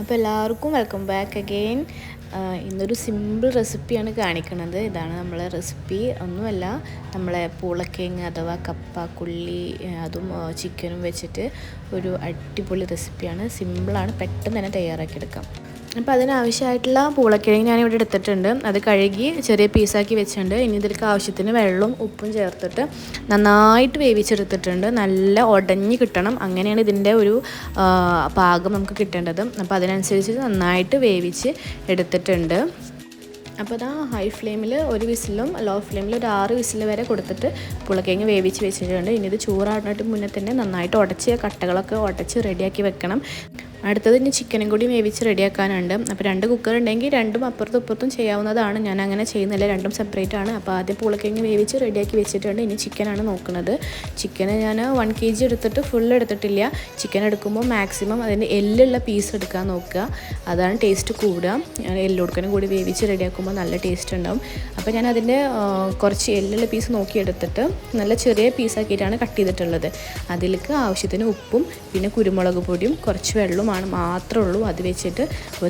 അപ്പോൾ എല്ലാവർക്കും welcome back again ഇന്നൊരു സിമ്പിൾ റെസിപ്പിയാണ് കാണിക്കുന്നത് ഇതാണ് നമ്മളെ റെസിപ്പി ഒന്നുമല്ല നമ്മളെ പൂളക്കേങ്ങ് അഥവാ കപ്പ കുള്ളി അതും ചിക്കനും വെച്ചിട്ട് ഒരു അടിപൊളി റെസിപ്പിയാണ് സിമ്പിളാണ് പെട്ടെന്ന് തന്നെ തയ്യാറാക്കിയെടുക്കാം. അപ്പോൾ അതിനാവശ്യമായിട്ടുള്ള പൂളക്കിഴങ്ങ് ഞാനിവിടെ എടുത്തിട്ടുണ്ട്. അത് കഴുകി ചെറിയ പീസാക്കി വെച്ചിട്ടുണ്ട്. ഇനി ഇതിലേക്ക് ആവശ്യത്തിന് വെള്ളവും ഉപ്പും ചേർത്തിട്ട് നന്നായിട്ട് വേവിച്ചെടുത്തിട്ടുണ്ട്. നല്ല ഉടഞ്ഞ് കിട്ടണം. അങ്ങനെയാണ് ഇതിന്റെ ഒരു പാകം നമുക്ക് കിട്ടേണ്ടത്. അപ്പോൾ അതിനനുസരിച്ച് നന്നായിട്ട് വേവിച്ച് എടുത്തിട്ടുണ്ട്. അപ്പോൾ അതാ ഹൈ ഫ്ലെയിമിൽ ഒരു വിസിലും ലോ ഫ്ലെയിമിൽ ഒരു ആറ് വിസിൽ വരെ കൊടുത്തിട്ട് പുളക്കിഴങ്ങ് വേവിച്ച് വെച്ചിട്ടുണ്ട്. ഇനി ഇത് ചൂറാടിനായിട്ട് മുന്നേ തന്നെ നന്നായിട്ട് ഉടച്ച് കട്ടകളൊക്കെ ഉടച്ച് റെഡിയാക്കി വെക്കണം. അടുത്തത് ഇനി ചിക്കനും കൂടി വേവിച്ച് റെഡിയാക്കാനുണ്ട്. അപ്പോൾ രണ്ട് കുക്കർ ഉണ്ടെങ്കിൽ രണ്ടും അപ്പുറത്തും ഇപ്പുറത്തും ചെയ്യാവുന്നതാണ്. ഞാൻ അങ്ങനെ ചെയ്യുന്നില്ല. രണ്ടും സെപ്പറേറ്റ് ആണ്. അപ്പോൾ ആദ്യം പുളക്കിഴങ്ങ് വേവിച്ച് റെഡിയാക്കി വെച്ചിട്ടുണ്ട്. ഇനി ചിക്കനാണ് നോക്കുന്നത്. ചിക്കന് ഞാൻ വൺ കെ ജി എടുത്തിട്ട് ഫുൾ എടുത്തിട്ടില്ല. ചിക്കൻ എടുക്കുമ്പോൾ മാക്സിമം അതിന്റെ എല്ലുള്ള പീസ് എടുക്കാൻ നോക്കുക. അതാണ് ടേസ്റ്റ് കൂടുക. എല്ല് കൊടുക്കാനും കൂടി വേവിച്ച് റെഡിയാക്കുമ്പോൾ നല്ല ടേസ്റ്റ് ഉണ്ടാവും. അപ്പോൾ ഞാൻ അതിന്റെ കുറച്ച് എല്ലുള്ള പീസ് നോക്കി എടുത്തിട്ട് നല്ല ചെറിയ പീസാക്കിയിട്ടാണ് കട്ട് ചെയ്തിട്ടുള്ളത്. അതിലേക്ക് ആവശ്യത്തിന് ഉപ്പും പിന്നെ കുരുമുളക് പൊടിയും കുറച്ച് വെള്ളവും ആണ് മാത്രമേ ഉള്ളൂ. അത് വെച്ചിട്ട്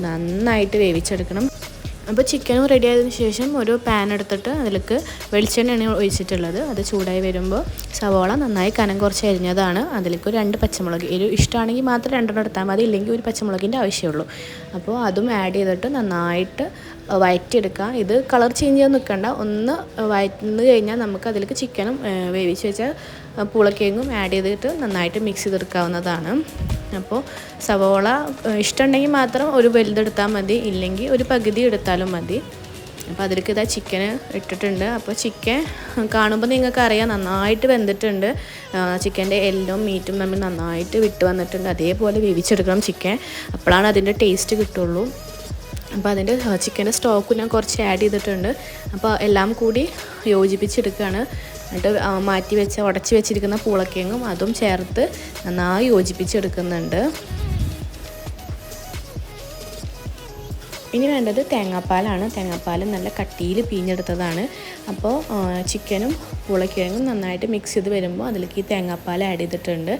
നന്നായിട്ട് വേവിച്ചെടുക്കണം. അപ്പോൾ ചിക്കനും റെഡി ആയതിനു ശേഷം ഒരു പാൻ എടുത്തിട്ട് അതിലേക്ക് വെളിച്ചെണ്ണയാണ് ഒഴിച്ചിട്ടുള്ളത്. അത് ചൂടായി വരുമ്പോൾ സവോള നന്നായി കനം കുറച്ച് അരിഞ്ഞതാണ്. അതിലേക്ക് രണ്ട് പച്ചമുളക്. ഒരു ഇഷ്ടമാണെങ്കിൽ മാത്രം രണ്ടെണ്ണം എടുത്താൽ മതി. ഇല്ലെങ്കിൽ ഒരു പച്ചമുളകിന്റെ ആവശ്യമുള്ളൂ. അപ്പോൾ അതും ആഡ് ചെയ്തിട്ട് നന്നായിട്ട് വയറ്റിയെടുക്കുക ഇത് കളർ ചേഞ്ച് ചെയ്യാൻ നിൽക്കണ്ട. ഒന്ന് വയറ്റുന്ന കഴിഞ്ഞാൽ നമുക്ക് അതിലേക്ക് ചിക്കനും വേവിച്ച് വെച്ച പുളക്കേങ്ങും ആഡ് ചെയ്തിട്ട് നന്നായിട്ട് മിക്സ് ചെയ്തെടുക്കാവുന്നതാണ്. അപ്പോൾ സവോള ഇഷ്ടമുണ്ടെങ്കിൽ മാത്രം ഒരു വലുതെടുത്താൽ മതി ഇല്ലെങ്കിൽ ഒരു പകുതി എടുത്താലും മതി. അപ്പോൾ അതിലേക്ക് ഇതാ ചിക്കൻ ഇട്ടിട്ടുണ്ട്. അപ്പോൾ ചിക്കൻ കാണുമ്പോൾ നിങ്ങൾക്ക് അറിയാം നന്നായിട്ട് വെന്തിട്ടുണ്ട്. ചിക്കന്റെ എല്ലും മീറ്റും തമ്മിൽ നന്നായിട്ട് വിട്ട് വന്നിട്ടുണ്ട്. അതേപോലെ വേവിച്ചെടുക്കണം ചിക്കൻ അപ്പോഴാണ് അതിന്റെ ടേസ്റ്റ് കിട്ടുള്ളൂ. അപ്പോൾ അതിന്റെ ചിക്കന്റെ സ്റ്റോക്ക് ഞാൻ കുറച്ച് ആഡ് ചെയ്തിട്ടുണ്ട്. അപ്പോൾ എല്ലാം കൂടി യോജിപ്പിച്ചെടുക്കുകയാണ്. എന്നിട്ട് മാറ്റി വെച്ച ഉടച്ച് വെച്ചിരിക്കുന്ന പൂളക്കിഴങ്ങും അതും ചേർത്ത് നന്നായി യോജിപ്പിച്ചെടുക്കുന്നുണ്ട്. ഇനി വേണ്ടത് തേങ്ങാപ്പാലാണ്. തേങ്ങാപ്പാൽ നല്ല കട്ടിയിൽ പിഴിഞ്ഞെടുത്തതാണ്. അപ്പോൾ ചിക്കനും പുളക്കിഴങ്ങും നന്നായിട്ട് മിക്സ് ചെയ്ത് വരുമ്പോൾ അതിലേക്ക് ഈ തേങ്ങാപ്പാൽ ആഡ് ചെയ്തിട്ടുണ്ട്.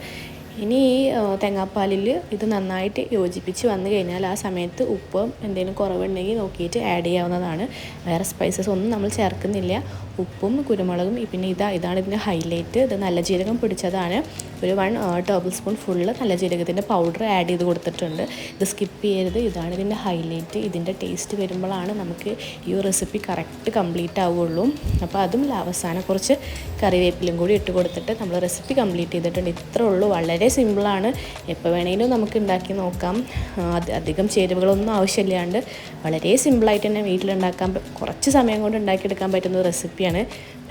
ഇനി ഈ തേങ്ങാപ്പാലിൽ ഇത് നന്നായിട്ട് യോജിപ്പിച്ച് വന്നു കഴിഞ്ഞാൽ ആ സമയത്ത് ഉപ്പും എന്തെങ്കിലും കുറവുണ്ടെങ്കിൽ നോക്കിയിട്ട് ആഡ് ചെയ്യാവുന്നതാണ്. വേറെ സ്പൈസസ് ഒന്നും നമ്മൾ ചേർക്കുന്നില്ല. ഉപ്പും കുരുമുളകും പിന്നെ ഇതാ ഇതാണ് ഇതിന്റെ ഹൈലൈറ്റ് ഇത് നല്ല ജീരകം പിടിച്ചതാണ്. ഒരു വൺ ടേബിൾ സ്പൂൺ ഫുള്ള് നല്ല ജീരകത്തിന്റെ പൗഡർ ആഡ് ചെയ്ത് കൊടുത്തിട്ടുണ്ട്. ഇത് സ്കിപ്പ് ചെയ്യരുത്. ഇതാണ് ഇതിന്റെ ഹൈലൈറ്റ് ഇതിന്റെ ടേസ്റ്റ് വരുമ്പോഴാണ് നമുക്ക് ഈ റെസിപ്പി കറക്റ്റ് കംപ്ലീറ്റ് ആവുകയുള്ളൂ. അപ്പോൾ അതും അവസാനം കുറച്ച് കറിവേപ്പിലും കൂടി ഇട്ട് കൊടുത്തിട്ട് നമ്മൾ റെസിപ്പി കംപ്ലീറ്റ് ചെയ്തിട്ടുണ്ട്. ഇത്രേ ഉള്ളൂ. വളരെ സിമ്പിളാണ്. എപ്പോൾ വേണമെങ്കിലും നമുക്ക് ഉണ്ടാക്കി നോക്കാം. അധികം ചേരുവകളൊന്നും ആവശ്യമില്ലാണ്ട് വളരെ സിമ്പിളായിട്ട് തന്നെ വീട്ടിലുണ്ടാക്കാൻ കുറച്ച് സമയം കൊണ്ട് ഉണ്ടാക്കിയെടുക്കാൻ പറ്റുന്ന റെസിപ്പിയാണ്.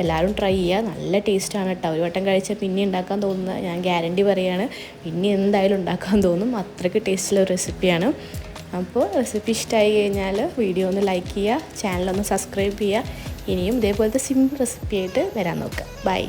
എല്ലാവരും ട്രൈ ചെയ്യുക നല്ല ടേസ്റ്റാണ് കേട്ടോ ഒരു വട്ടം കഴിച്ചാൽ പിന്നെ ഉണ്ടാക്കാൻ തോന്നുന്ന ഞാൻ ഗ്യാരണ്ടി പറയുകയാണ് പിന്നെ എന്തായാലും ഉണ്ടാക്കാൻ തോന്നും. അത്രയ്ക്ക് ടേസ്റ്റുള്ള ഒരു റെസിപ്പിയാണ്. അപ്പോൾ റെസിപ്പി ഇഷ്ടമായി കഴിഞ്ഞാൽ വീഡിയോ ഒന്ന് ലൈക്ക് ചെയ്യുക ചാനലൊന്ന് സബ്സ്ക്രൈബ് ചെയ്യുക ഇനിയും ഇതേപോലത്തെ സിമ്പിൾ റെസിപ്പി ആയിട്ട് വരാൻ നോക്കുക ബൈ.